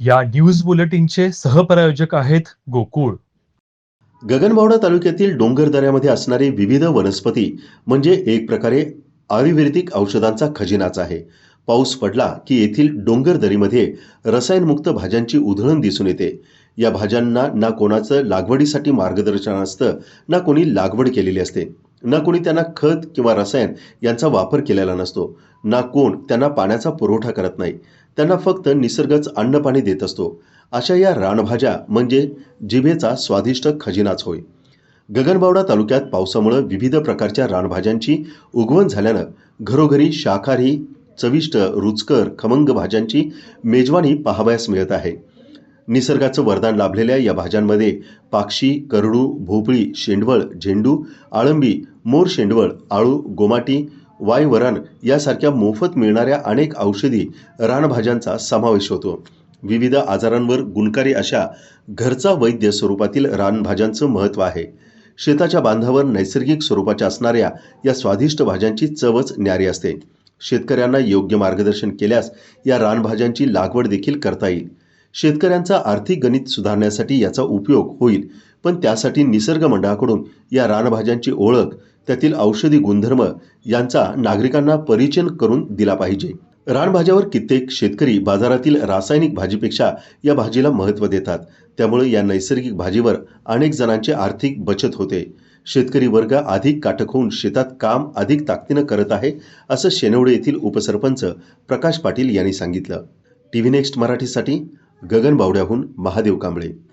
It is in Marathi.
या न्यूज बुलेटिनचे सहप्रायोजक आहेत गोकुळ. गगनबावडा तालुक्यातील डोंगर दऱ्यामध्ये असणारे विविध वनस्पती म्हणजे एक प्रकारे आयुर्वेदिक औषधांचा खजिनाच आहे. पाऊस पडला की येथील डोंगर दरीमध्ये रसायनमुक्त भाज्यांची उधळण दिसून येते. या भाज्यांना ना कोणाचं लागवडीसाठी मार्गदर्शन असतं ना कोणी लागवड केलेली असते. ना कोणी त्यांना खत किंवा रसायन यांचा वापर केलेला नसतो. ना कोण त्यांना पाण्याचा पुरवठा करत नाही. त्यांना फक्त निसर्गच अन्न पाणी देत असतो. अशा या रानभाज्या म्हणजे जिभेचा स्वादिष्ट खजिनाच होय. गगनबावडा तालुक्यात पावसामुळे विविध प्रकारच्या रानभाज्यांची उगवण झाल्यानं घरोघरी शाकाहारी चविष्ट रुचकर खमंग भाज्यांची मेजवानी पाहावयास मिळत आहे. निसर्गाचं वरदान लाभलेल्या या भाज्यांमध्ये पाक्षी करडू भोपळी शेंडवळ झेंडू आळंबी मोर शेंडवळ आळू गोमाटी वायवरण यासारख्या मोफत मिळणाऱ्या अनेक औषधी रानभाज्यांचा समावेश होतो. विविध आजारांवर गुणकारी अशा घरचा वैद्य स्वरूपातील रानभाज्यांचं महत्त्व आहे. शेताच्या बांधावर नैसर्गिक स्वरूपाच्या असणाऱ्या या स्वादिष्ट भाज्यांची चवच न्यारी असते. शेतकऱ्यांना योग्य मार्गदर्शन केल्यास या रानभाज्यांची लागवड देखील करता येईल. शेतकऱ्यांचा आर्थिक गणित सुधारण्यासाठी याचा उपयोग होईल पण त्यासाठी निसर्ग मंडळाकडून या रानभाज्यांची ओळख त्यातील औषधी गुणधर्म यांचा नागरिकांना परिचय करून दिला पाहिजे. रानभाज्यावर कित्येक शेतकरी बाजारातील रासायनिक भाजीपेक्षा या भाजीला महत्त्व देतात. त्यामुळे या नैसर्गिक भाजीवर अनेक जणांची आर्थिक बचत होते. शेतकरी वर्ग अधिक काटक होऊन शेतात काम अधिक ताकदीनं करत आहे असं शेनवडे येथील उपसरपंच प्रकाश पाटील यांनी सांगितलं. टी व्ही नेक्स्ट मराठीसाठी गगन बावड्याहून महादेव कांबळे.